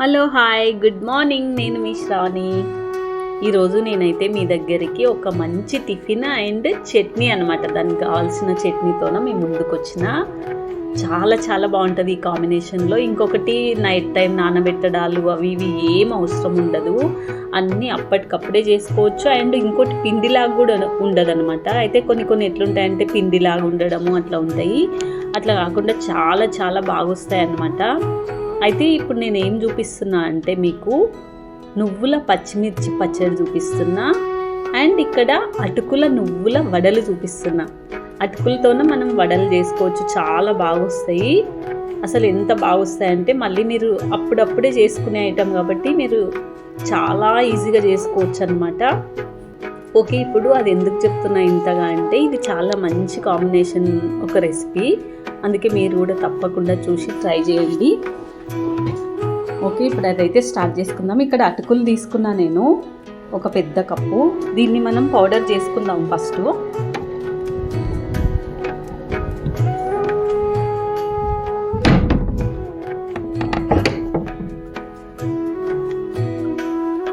Hello hi good morning. నేను మీ శ్రావణి. ఈరోజు నేనైతే మీ దగ్గరికి ఒక మంచి టిఫిన్ అండ్ చట్నీ అనమాట దానికి కావాల్సిన చట్నీతోన మీ ముందుకు వచ్చిన చాలా చాలా బాగుంటుంది ఈ కాంబినేషన్లో. ఇంకొకటి నైట్ టైం నానబెట్టడాలు అవి ఇవి ఏం అవసరం ఉండదు. అన్నీ అప్పటికప్పుడే చేసుకోవచ్చు. అండ్ ఇంకోటి పిండిలాగా కూడా ఉండదు అనమాట అయితే కొన్ని కొన్ని ఎట్లుంటాయంటే పిండిలాగా ఉండడము అట్లా ఉంటాయి. అట్లా కాకుండా చాలా చాలా బాగొస్తాయి అన్నమాట అయితే ఇప్పుడు నేను ఏం చూపిస్తున్నా అంటే మీకు నువ్వుల పచ్చిమిర్చి పచ్చడి చూపిస్తున్నా. అండ్ ఇక్కడ అటుకుల నువ్వుల వడలు చూపిస్తున్నా. అటుకులతోనే మనం వడలు చేసుకోవచ్చు. చాలా బాగొస్తాయి. అసలు ఎంత బాగొస్తాయంటే మళ్ళీ మీరు అప్పుడప్పుడే చేసుకునే ఐటెం కాబట్టి మీరు చాలా ఈజీగా చేసుకోవచ్చు అనమాట ఓకే ఇప్పుడు అది ఎందుకు చెప్తున్నా ఇంతగా అంటే ఇది చాలా మంచి కాంబినేషన్ ఒక రెసిపీ. అందుకే మీరు కూడా తప్పకుండా చూసి ట్రై చేయండి. ఓకే ఇప్పుడు అదైతే స్టార్ట్ చేసుకుందాం. ఇక్కడ అటుకులు తీసుకున్నా నేను. ఒక పెద్ద కప్పు. దీన్ని మనం పౌడర్ చేసుకుందాం ఫస్ట్.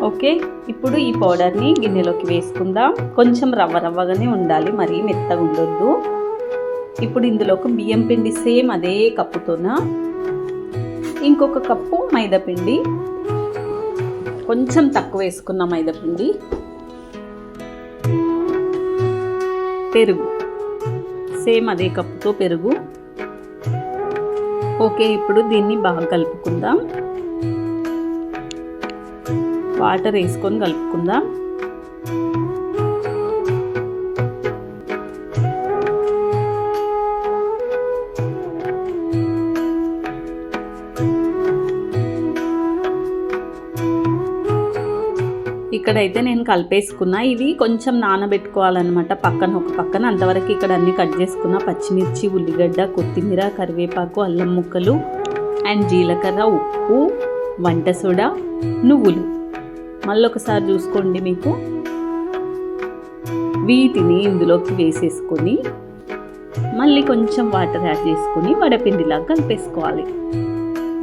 ఓకే ఇప్పుడు ఈ పౌడర్ని గిన్నెలోకి వేసుకుందాం. కొంచెం రవ్వ రవ్వగానే ఉండాలి మరీ మెత్తగా ఉండొద్దు. ఇప్పుడు ఇందులోకి బియ్యం పిండి సేమ్ అదే కప్పుతోన ఇంకొక కప్పు మైదాపిండి కొంచెం తక్కువ వేసుకున్న మైదాపిండి పెరుగు. సేమ్ అదే కప్పుతో పెరుగు. ఓకే ఇప్పుడు దీన్ని బాగా కలుపుకుందాం. వాటర్ వేసుకొని కలుపుకుందాం. ఇక్కడైతే నేను కలిపేసుకున్నా. ఇవి కొంచెం నానబెట్టుకోవాలన్నమాట. పక్కన ఒక పక్కన అంతవరకు ఇక్కడ అన్ని కట్ చేసుకున్న. పచ్చిమిర్చి ఉల్లిగడ్డ కొత్తిమీర కరివేపాకు అల్లం ముక్కలు అండ్ జీలకర్ర ఉప్పు వంట సోడా నువ్వులు. మళ్ళీ ఒకసారి చూసుకోండి మీకు. వీటిని ఇందులోకి వేసేసుకొని మళ్ళీ కొంచెం వాటర్ యాడ్ చేసుకొని వడపిండిలాగా కలిపేసుకోవాలి.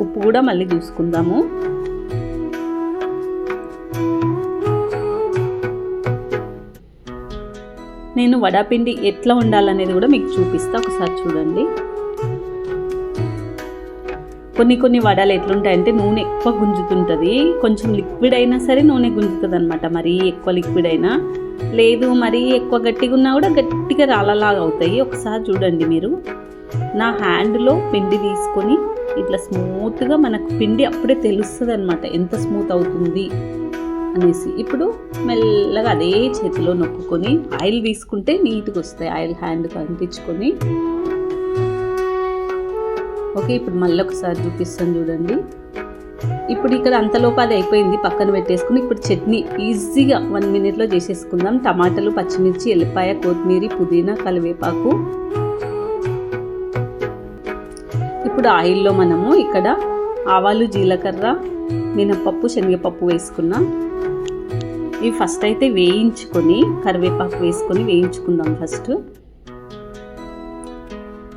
ఉప్పు కూడా మళ్ళీ చూసుకుందాము. నేను వడాపిండి ఎట్లా ఉండాలనేది కూడా మీకు చూపిస్తా. ఒకసారి చూడండి. కొన్ని కొన్ని వడలు ఎట్లుంటాయంటే నూనె ఎక్కువ గుంజుతుంటుంది. కొంచెం లిక్విడ్ అయినా సరే నూనె గుంజుతుంది అనమాట మరీ ఎక్కువ లిక్విడ్ అయినా. లేదు మరీ ఎక్కువ గట్టిగా ఉన్నా కూడా గట్టిగా రాళ్ళలాగా అవుతాయి. ఒకసారి చూడండి మీరు. నా హ్యాండ్లో పిండి తీసుకొని ఇట్లా స్మూత్గా మనకు పిండి అప్పుడే తెలుస్తుంది అనమాట ఎంత స్మూత్ అవుతుంది? అనేసి ఇప్పుడు మెల్లగా అదే చేతిలో నొక్కుకొని ఆయిల్ తీసుకుంటే నీట్గా వస్తాయి. Oil hand కనిపించుకొని. ఓకే ఇప్పుడు మళ్ళీ ఒకసారి చూపిస్తాను చూడండి. ఇప్పుడు ఇక్కడ అంతలోపు అది అయిపోయింది. పక్కన పెట్టేసుకుని ఇప్పుడు చట్నీ ఈజీగా వన్ మినిట్లో చేసేసుకుందాం. టమాటాలు పచ్చిమిర్చి ఎల్లిపాయ కొత్తిమీర పుదీనా కరివేపాకు. ఇప్పుడు ఆయిల్లో మనము ఇక్కడ ఆవాలు జీలకర్ర మినపప్పు శనగపప్పు వేసుకున్నా. ఇవి ఫస్ట్ అయితే వేయించుకొని కరివేపాకు వేసుకొని వేయించుకుందాం ఫస్ట్.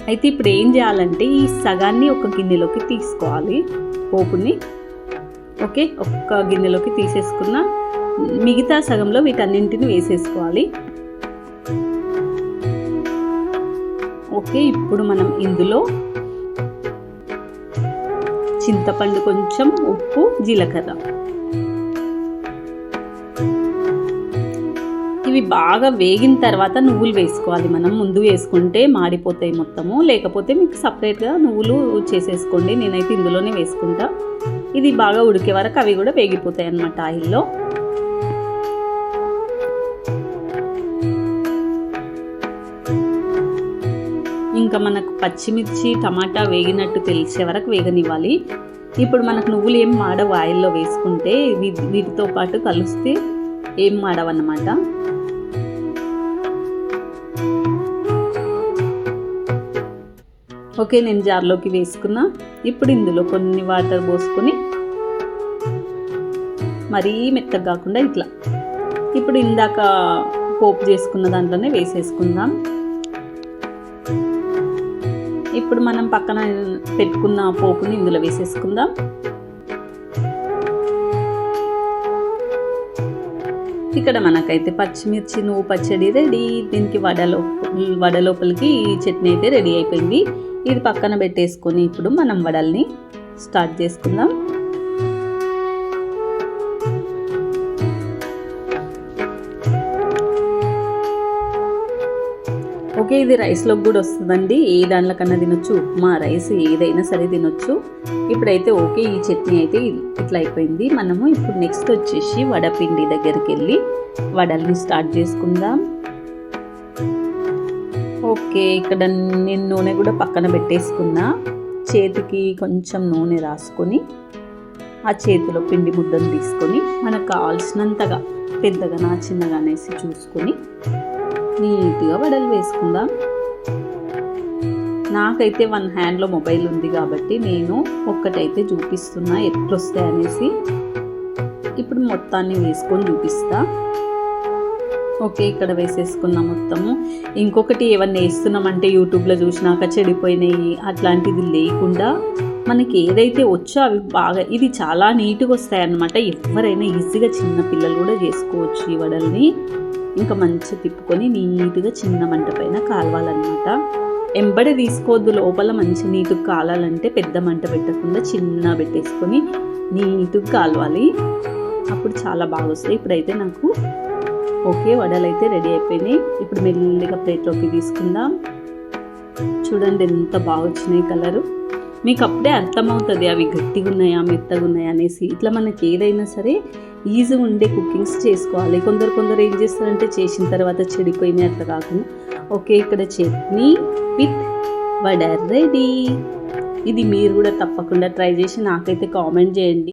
అయితే ఇప్పుడు ఏం చేయాలంటే ఈ సగాన్ని ఒక గిన్నెలోకి తీసుకోవాలి పోపుని. ఓకే ఒక్క గిన్నెలోకి తీసేసుకున్న. మిగతా సగంలో వీటన్నింటిని వేసేసుకోవాలి. ఓకే ఇప్పుడు మనం ఇందులో చింతపండు కొంచెం ఉప్పు జీలకర్ర. ఇవి బాగా వేగిన తర్వాత నువ్వులు వేసుకోవాలి. మనం ముందు వేసుకుంటే మాడిపోతాయి మొత్తము. లేకపోతే మీకు సపరేట్గా నువ్వులు చేసేసుకోండి. నేనైతే ఇందులోనే వేసుకుంటా. ఇది బాగా ఉడికే వరకు అవి కూడా వేగిపోతాయి అన్నమాట ఆయిల్లో. ఇంకా మనకు పచ్చిమిర్చి టమాటా వేగినట్టు తెలిసే వరకు వేగనివ్వాలి. ఇప్పుడు మనకు నువ్వులు ఏం మాడవు ఆయిల్లో వేసుకుంటే వీటితో పాటు కలిస్తే ఏం మాడవన్నమాట? ఓకే నేను జార్లోకి వేసుకున్నా. ఇప్పుడు ఇందులో కొన్ని వాటర్ పోసుకొని మరీ మెత్తగా కాకుండా ఇట్లా. ఇప్పుడు ఇందాక పోపు చేసుకున్న దాంట్లోనే వేసేసుకుందాం. ఇప్పుడు మనం పక్కన పెట్టుకున్న పోపుని ఇందులో వేసేసుకుందాం. ఇక్కడ మనకైతే పచ్చిమిర్చి నువ్వు పచ్చడి రెడీ. దీనికి వడలో వడలోపలికి చట్నీ అయితే రెడీ అయిపోయింది. ఇది పక్కన పెట్టేసుకొని ఇప్పుడు మనం వడల్ని స్టార్ట్ చేసుకుందాం. ఓకే ఇది రైస్లోకి కూడా వస్తుందండి. ఏ దాంట్లోకన్నా తినొచ్చు. ఉప్మా రైస్ ఏదైనా సరే తినొచ్చు. ఇప్పుడైతే ఓకే ఈ చట్నీ అయితే ఇట్లా అయిపోయింది. మనము ఇప్పుడు నెక్స్ట్ వచ్చేసి వడపిండి దగ్గరికి వెళ్ళి వడల్ని స్టార్ట్ చేసుకుందాం. ఓకే ఇక్కడ నేను నూనె కూడా పక్కన పెట్టేసుకున్నా. చేతికి కొంచెం నూనె రాసుకొని ఆ చేతిలో పిండి ముద్దను తీసుకొని మనకు కావాల్సినంతగా పెద్దగా చిన్నగా అనేసి చూసుకొని నీట్గా వడలు వేసుకుందాం. నాకైతే వన్ హ్యాండ్లో మొబైల్ ఉంది కాబట్టి నేను ఒక్కటైతే చూపిస్తున్నా ఎట్లొస్తాయి అనేసి ఇప్పుడు మొత్తాన్ని వేసుకొని చూపిస్తా. ఓకే ఇక్కడ వేసేసుకున్నా మొత్తము. ఇంకొకటి ఏమన్నా వేస్తున్నామంటే యూట్యూబ్లో చూసినాక చెడిపోయినాయి అట్లాంటిది లేకుండా మనకి ఏదైతే వచ్చో అవి బాగా ఇది చాలా నీట్గా వస్తాయి అన్నమాట ఎవరైనా ఈజీగా చిన్న పిల్లలు కూడా చేసుకోవచ్చు ఈ వడల్ని. ఇంకా మంచిగా తిప్పుకొని నీట్గా చిన్న మంట పైన కాలవాలన్నమాట. ఎంబడి తీసుకోవద్దు లోపల మంచి నీటుగా కాలాలంటే పెద్ద మంట పెట్టకుండా చిన్న పెట్టేసుకొని నీటుగా కాలవాలి. అప్పుడు చాలా బాగా వస్తాయి. ఇప్పుడైతే నాకు ఓకే వడలు అయితే రెడీ అయిపోయినాయి. ఇప్పుడు మెల్లిగా ప్లేట్లోకి తీసుకుందాం. చూడండి ఎంత బాగా వచ్చినాయి కలరు. మీకు అప్పుడే అర్థమవుతుంది అవి గట్టిగా ఉన్నాయా మెత్తగా ఉన్నాయా అనేసి. ఇట్లా మనకి ఏదైనా సరే ఈజీగా ఉండే కుకింగ్స్ చేసుకోవాలి. కొందరు కొందరు ఏం చేస్తారంటే చేసిన తర్వాత చెడిపోయినాయి అట్లా కాకుండా. ఓకే ఇక్కడ చట్నీ విత్ వడ రెడీ. ఇది మీరు కూడా తప్పకుండా ట్రై చేసి నాకైతే కామెంట్ చేయండి.